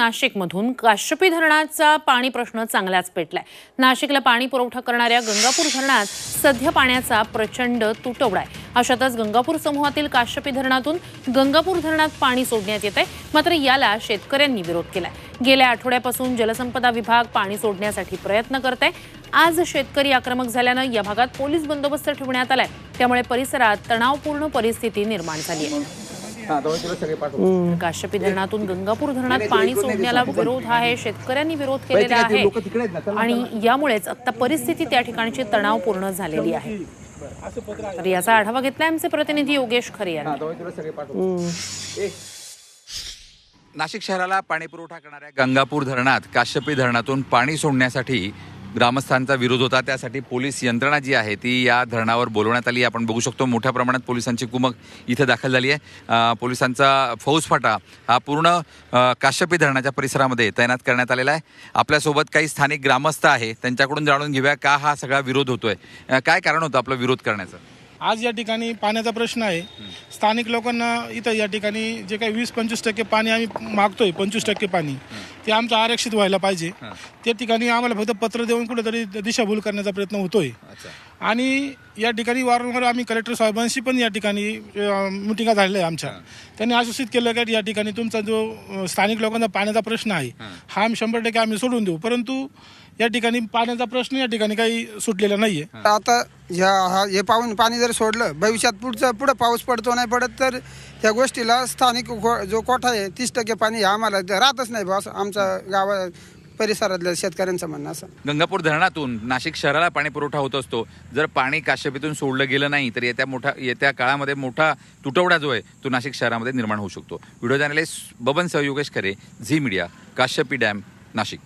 नाशिकमधून काश्यपी धरणाचा पाणी प्रश्न चांगलाच पेटलाय. नाशिकला पाणी पुरवठा करणाऱ्या गंगापूर धरणात सध्या पाण्याचा प्रचंड तुटवडा आहे अशातच गंगापूर समूहातील काश्यपी धरणातून गंगापूर धरणात पाणी सोडण्यात येत आहे मात्र याला शेतकऱ्यांनी विरोध केलाय. गेल्या आठवड्यापासून जलसंपदा विभाग पाणी सोडण्यासाठी प्रयत्न करत आहे आज शेतकरी आक्रमक झाल्यानं या भागात पोलीस बंदोबस्त ठेवण्यात आलाय. त्यामुळे परिसरात तणावपूर्ण परिस्थिती निर्माण झाली आहे. हा काश्यपी धरणातून गंगापूर धरणात पाणी सोडण्याला विरोध आहे शेतकऱ्यांनी विरोध केलेला आहे. आणि यामुळेच आता परिस्थिती त्या ठिकाणची तणावपूर्ण झालेली आहे. तर याचा आढावा घेतलाय आमचे प्रतिनिधी योगेश खरे यांनी. नाशिक शहराला पाणी पुरवठा करणाऱ्या गंगापूर धरणात काश्यपी धरणातून पाणी सोडण्यासाठी ग्रामस्थांचा विरोध होता. त्यासाठी पोलीस यंत्रणा जी आहे ती या धरणावर बोलवण्यात आली. आपण बघू शकतो मोठ्या प्रमाणात पोलिसांची कुमक इथे दाखल झाली आहे. पोलिसांचा फौजफाटा हा पूर्ण काश्यपी धरणाच्या परिसरामध्ये तैनात करण्यात आलेला आहे. आपल्यासोबत काही स्थानिक ग्रामस्थ आहे त्यांच्याकडून जाणून घेऊया का हा सगळा विरोध होतोय. काय कारण होतं आपला विरोध करण्याचं? आज या ठिकाणी पाण्याचा प्रश्न आहे. स्थानिक लोकांना इथं या ठिकाणी जे काही वीस पंचवीस टक्के पाणी आम्ही मागतोय पंचवीस टक्के पाणी ते आमचं आरक्षित व्हायला पाहिजे. त्या ठिकाणी आम्हाला फक्त पत्र देऊन कुठेतरी दिशाभूल करण्याचा प्रयत्न होतोय. आणि या ठिकाणी वारंवार आम्ही कलेक्टर साहेबांशी पण या ठिकाणी मिटिंगा झालेल्या आहे आमच्या. त्यांनी आश्वासित केलं की या ठिकाणी तुमचा जो अ, स्थानिक लोकांचा पाण्याचा प्रश्न आहे हा. आम्ही शंभर टक्के आम्ही सोडून देऊ. परंतु या ठिकाणी पाण्याचा प्रश्न या ठिकाणी काही सुटलेला नाहीये. आता ह्या हा हे पाहून पाणी जर सोडलं भविष्यात पुढचं पुढं पाऊस पडतो नाही पडत तर त्या गोष्टीला स्थानिक को- जो कोठा आहे तीस टक्के पाणी हे आम्हाला राहतच नाही बस आमच्या गावा परिसरातल्या शेतकऱ्यांचं म्हणणं असं. गंगापूर धरणातून नाशिक शहराला पाणी पुरवठा होत असतो. जर पाणी काश्यपीतून सोडलं गेलं नाही तर येत्या मोठा येत्या काळामध्ये मोठा तुटवडा जो आहे तो नाशिक शहरामध्ये निर्माण होऊ शकतो. व्हिडिओ जर्नलिस्ट बबन सह Yogesh Khare Zee media Kashyapi dam Nashik.